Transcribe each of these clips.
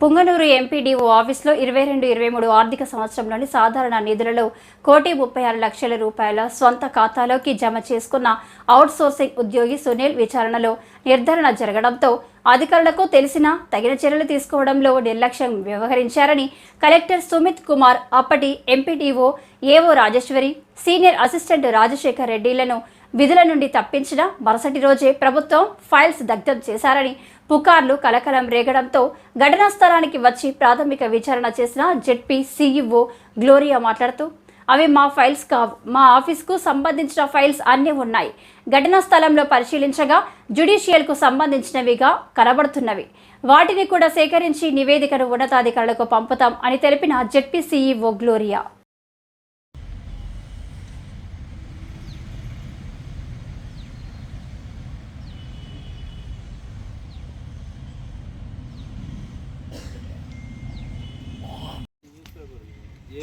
Punganur MPDO ఆఫీసులో ఇరవై రెండు ఇరవై మూడు ఆర్థిక సంవత్సరంలోని సాధారణ నిధులలో కోటి ముప్పై ఆరు లక్షల రూపాయల స్వంత ఖాతాలోకి జమ చేసుకున్న అవుట్ సోర్సింగ్ ఉద్యోగి సునీల్ విచారణలో నిర్ధారణ జరగడంతో అధికారులకు తెలిసినా తగిన చర్యలు తీసుకోవడంలో నిర్లక్ష్యం వ్యవహరించారని కలెక్టర్ సుమిత్ కుమార్ అప్పటి MPDO AO Rajeshwari senior assistant Rajasekhar రెడ్డిలను విధుల నుండి తప్పించిన మరుసటి రోజే ప్రభుత్వం ఫైల్స్ దగ్ధం చేశారని పుకార్లు కలకలం రేగడంతో ఘటనా స్థలానికి వచ్చి ప్రాథమిక విచారణ చేసిన జెడ్పీ సీఈఓ గ్లోరియా మాట్లాడుతూ అవి మా ఫైల్స్ కావు. మా ఆఫీస్కు సంబంధించిన ఫైల్స్ అన్నీ ఉన్నాయి. ఘటనా స్థలంలో పరిశీలించగా జ్యుడిషియల్కు సంబంధించినవిగా కనబడుతున్నవి. వాటిని కూడా సేకరించి నివేదికను ఉన్నతాధికారులకు పంపుతాం అని తెలిపిన జెడ్పీ సీఈఓ గ్లోరియా.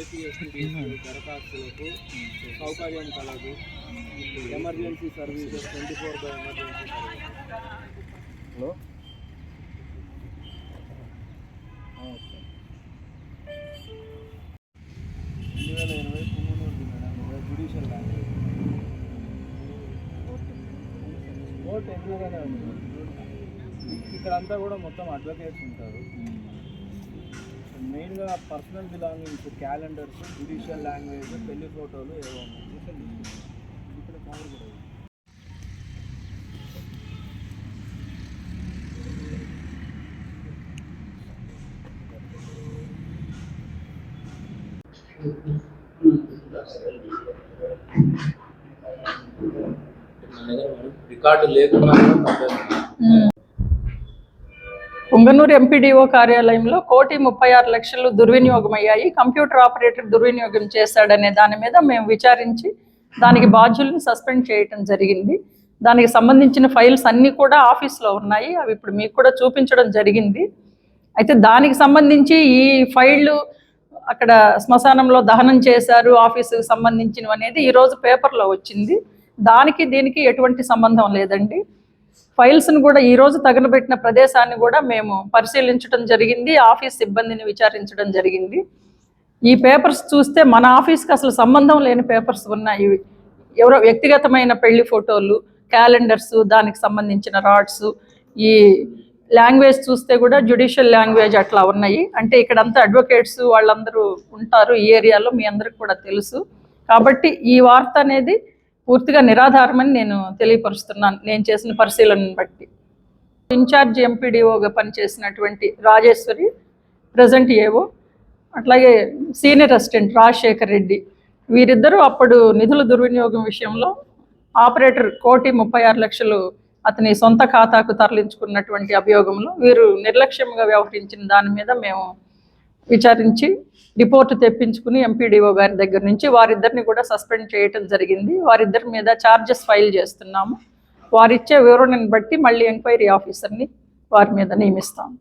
దరఖాస్తులకు సౌకర్యం కలదు emergency services twenty four by emergency hello రెండు వేల ఇరవై పుంగనూరు మేడం జ్యుడిషియల్ కోర్టు ఎదురుగానే ఉంది ఇక్కడంతా కూడా మొత్తం అడ్వకేట్స్ ఉంటారు మెయిన్గా personal belongings calendars judicial language పెళ్ళి ఫోటోలు ఏవో ఉన్నాయి. ఇక్కడ కవర్ కూడా ఉంది. రికార్డు లేకుండా తప్పేస్తుంది. ఎంపీడీఓ కార్యాలయంలో కోటి ముప్పై ఆరు లక్షలు దుర్వినియోగం అయ్యాయి కంప్యూటర్ ఆపరేటర్ దుర్వినియోగం చేశాడనే దాని మీద మేము విచారించి దానికి బాధ్యుల్ని సస్పెండ్ చేయటం జరిగింది. దానికి సంబంధించిన ఫైల్స్ అన్నీ కూడా ఆఫీస్లో ఉన్నాయి. అవి ఇప్పుడు మీకు కూడా చూపించడం జరిగింది. అయితే దానికి సంబంధించి ఈ ఫైళ్ళు అక్కడ శ్మశానంలో దహనం చేశారు ఆఫీసుకు సంబంధించినవి అనేది ఈరోజు పేపర్లో వచ్చింది. దానికి దీనికి ఎటువంటి సంబంధం లేదండి. ఫైల్స్ను కూడా ఈ రోజు తగలబెట్టిన ప్రదేశాన్ని కూడా మేము పరిశీలించడం జరిగింది ఆఫీస్ సిబ్బందిని విచారించడం జరిగింది. ఈ పేపర్స్ చూస్తే మన ఆఫీస్కి అసలు సంబంధం లేని పేపర్స్ ఉన్నాయి. ఎవరో వ్యక్తిగతమైన పెళ్ళి ఫోటోలు క్యాలెండర్స్ దానికి సంబంధించిన రాడ్స్ ఈ లాంగ్వేజ్ చూస్తే కూడా జ్యుడిషియల్ లాంగ్వేజ్ అట్లా ఉన్నాయి. అంటే ఇక్కడంతా అడ్వకేట్స్ వాళ్ళందరూ ఉంటారు ఈ ఏరియాలో మీ అందరికి కూడా తెలుసు. కాబట్టి ఈ వార్త అనేది పూర్తిగా నిరాధారమని నేను తెలియపరుస్తున్నాను. నేను చేసిన పరిశీలనను బట్టి. ఇన్ఛార్జ్ ఎంపీడీఓగా పనిచేసినటువంటి రాజేశ్వరి ప్రజెంట్ ఏవో అట్లాగే సీనియర్ అసిస్టెంట్ రాజశేఖర్ రెడ్డి వీరిద్దరూ అప్పుడు నిధుల దుర్వినియోగం విషయంలో ఆపరేటర్ కోటి ముప్పై ఆరు లక్షలు అతని సొంత ఖాతాకు తరలించుకున్నటువంటి అభియోగంలో వీరు నిర్లక్ష్యంగా వ్యవహరించిన దాని మీద మేము విచారించి రిపోర్ట్ తెప్పించుకుని ఎంపీడీఓ గారి దగ్గర నుంచి వారిద్దరిని కూడా సస్పెండ్ చేయటం జరిగింది. వారిద్దరి మీద ఛార్జెస్ ఫైల్ చేస్తున్నాము. వారిచ్చే వివరణను బట్టి మళ్ళీ ఎంక్వైరీ ఆఫీసర్ని వారి మీద నియమిస్తాము.